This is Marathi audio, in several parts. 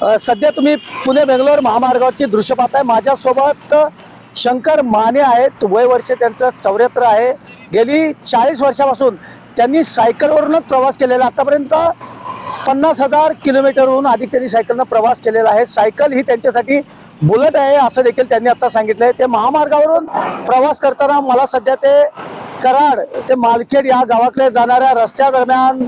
सध्या तुम्ही पुणे बेंगलोर महामार्गावरची दृश्य पाहताय. माझ्यासोबत शंकर माने आहेत. वय वर्ष त्यांचं चौऱ्याहत्तर आहे. गेली चाळीस वर्षापासून त्यांनी सायकलवरूनच प्रवास केलेला. आतापर्यंत पन्नास हजार किलोमीटरहून अधिक त्यांनी सायकलनं प्रवास केलेला आहे. सायकल ही त्यांच्यासाठी बुलेट आहे असं देखील त्यांनी आता सांगितलं आहे ते महामार्गावरून प्रवास करताना मला सध्या ते कराड ते मालखेड या गावाकडे जाणाऱ्या रस्त्या दरम्यान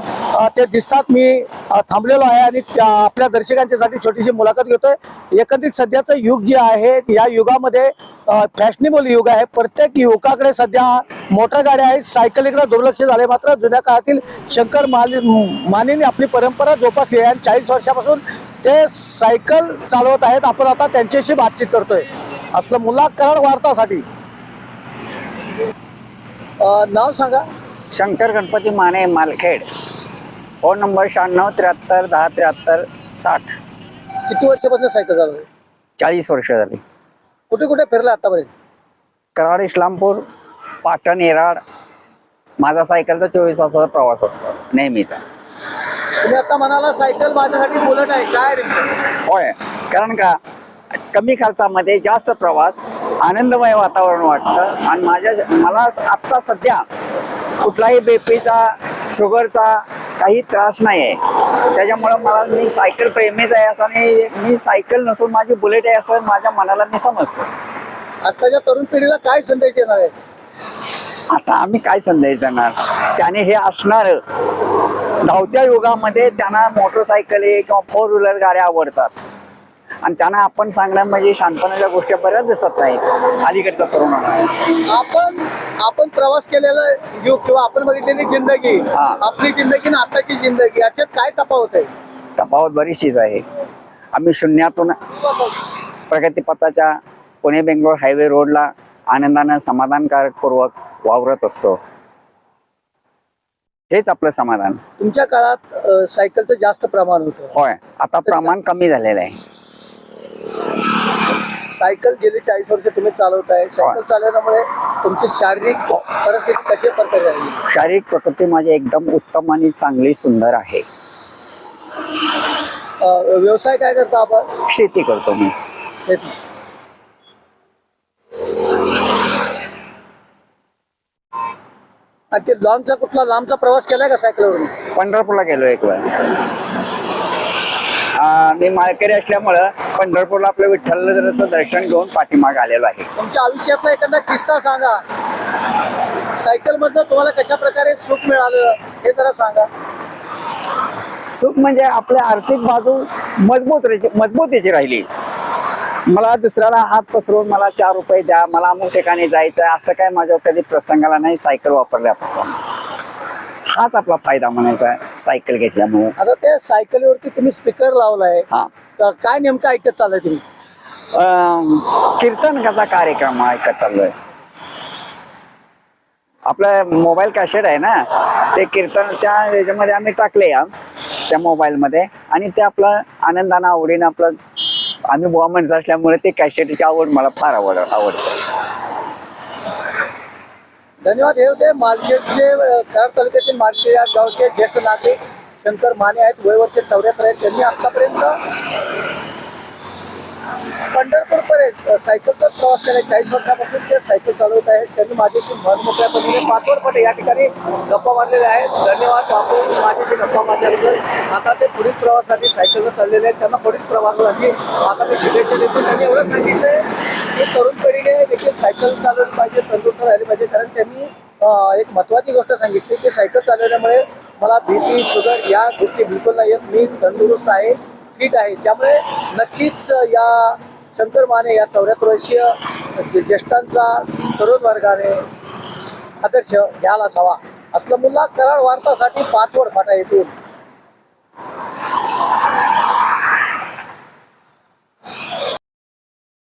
ते दिसतात. मी थांबलेलो आहे आणि त्या आपल्या दर्शकांच्यासाठी छोटीशी मुलाखत घेतोय. एकंदरीत सध्याचं युग जे आहे या युगामध्ये फॅशनेबल युग आहे. प्रत्येक युवकाकडे सध्या मोठ्या गाड्या आहेत. सायकलीकडे दुर्लक्ष झाले मात्र जुन्या काळातील शंकर माली मानेने आपली परंपरा जोपासली आहे आणि चाळीस वर्षापासून ते सायकल चालवत आहेत. आपण आता त्यांच्याशी बातचीत करतोय. असलं मुला वार्तासाठी. नाव सांगा. शंकर गणपती माने मालखेड. फोन नंबर शहाण्णव त्र्याहत्तर दहा त्र्याहत्तर साठ. किती वर्षापासून सायकल चालवते चाळीस वर्ष झाली. कुठे कुठे फिरला आतापर्यंत? कराड इस्लामपूर पाटण येराड. माझा सायकलचा चोवीस तासाचा प्रवास असतो नेहमीचा. तुम्ही आता म्हणाला सायकल माझ्यासाठी बुलेट आहे काय रे? होय कारण का? कमी खर्चामध्ये जास्त प्रवास आनंदमय वातावरण वाटतं. आणि माझ्या मला आत्ता सध्या कुठलाही बीपीचा शुगरचा काही त्रास नाही आहे त्याच्यामुळं मला मी सायकल प्रेमीच आहे असं आणि मी सायकल नसून माझी बुलेट आहे असं माझ्या मनाला मी समजतो. आताच्या तरुण पिढीला काय संदेश देणार आहे? आता आम्ही काय संदेश देणार? त्याने हे असणार. धावत्या युगामध्ये त्यांना मोटरसायकली किंवा फोर व्हीलर गाड्या आवडतात. आणि त्यांना आपण सांगणं म्हणजे शांतपणाच्या गोष्टी बऱ्याच दिसत नाहीत अलीकडच्या तरुणांना आपण आपण प्रवास केलेला युग किंवा आपण बघितलेली जिंदगी. आपली जिंदगी आणि आताची जिंदगी याच्यात काय तफावत आहे? तफावत बरीचशीच आहे. आम्ही शून्यातून प्रगतीपथाच्या पुणे बेंगलोर हायवे रोडला आनंदानं समाधानकारकपूर्वक वावरत असतो. हेच आपलं समाधान. तुमच्या काळात सायकलचं जास्त प्रमाण होतं. होय. आता प्रमाण कमी झालेलं आहे. सायकल गेली चाळीस वर्ष तुम्ही चालवताय. सायकल होय. चालवण्यामुळे तुमची शारीरिक परिस्थिती कशी प्रकारे शारीरिक प्रकृती माझी एकदम उत्तम आणि चांगली सुंदर आहे. अ, व्यवसाय काय करता आपण? शेती करतो मी. शेती. आणि ते लॉंगचा कुठला लांबचा प्रवास केलाय का सायकलवरून? पंढरपूरला गेलो एक वेळ. मी माळकरी असल्यामुळं पंढरपूरला आपलं विठ्ठलाचं दर्शन घेऊन पाठीमाग आलेलो आहे. तुमच्या आयुष्यातला एखादा किस्सा सांगा. सायकल मधनं तुम्हाला कशा प्रकारे सुख मिळालं हे जरा सांगा. सुख म्हणजे आपल्या आर्थिक बाजू मजबूत मजबूतीची राहिली. मला दुसऱ्याला हात पसरवून मला चार रुपये द्या मला अमुक ठिकाणी जायचं असं काय माझ्यावर कधी प्रसंगाला नाही सायकल वापरल्यापासून. हाच आपला फायदा म्हणायचा आहे. सायकल घेतल्यामुळे. आता त्या सायकलीवरती तुम्ही स्पीकर लावलाय. हा. तर काय नेमकं ऐकत चाललंय तुम्ही? अं, कीर्तनकाचा कार्यक्रम ऐकत चाललोय? आपलं मोबाईल कॅसेट आहे ना ते कीर्तन त्या ह्याच्यामध्ये आम्ही टाकले या त्या मोबाईलमध्ये आणि ते आपलं आनंदानं आवडीनं आपलं आम्ही बुवा माणसं असल्यामुळे ते कॅसेटची आवड मला फार आवड आवडते. धन्यवाद. हे होते मालशेटचे अ, कराड तालुक्यातील मालशेट या गावचे ज्येष्ठ नागरिक शंकर माने आहेत. वय वर्ष चौऱ्याहत्तर आहेत. त्यांनी आतापर्यंत पंढरपूरपर्यंत अ, सायकलचा प्रवास केला. चाळीस वर्षापासून ते सायकल चालवत आहेत. त्यांनी माझ्याशी मनमोकळ्यापणे पाचवडपणे या ठिकाणी गप्पा मारलेल्या आहेत. धन्यवाद वापरून माझ्याशी गप्पा मारल्याबद्दल. आता ते पुढील प्रवासासाठी सायकलनं चाललेले आहेत. त्यांना पुढील प्रवासासाठी आता मी शुभेच्छा देतो. त्यांनी एवढं सांगितलं की तरुण पिढीने सायकल चालवली पाहिजे तंदुरुस्त राहिले पाहिजे. कारण त्यांनी एक महत्वाची गोष्ट सांगितली की सायकल चालवल्यामुळे मला भीती शुगर या गोष्टी बिलकुल नाही आहेत. मी तंदुरुस्त आहे फिट आहे. त्यामुळे नक्कीच या शंकर माने या चौऱ्याहत्तर वर्षीय ज्येष्ठांचा सर्वच वर्गाने आदर्श घ्यायलाच हवा. असलं मुला कराड वार्तासाठी पाचवड फाटा येथून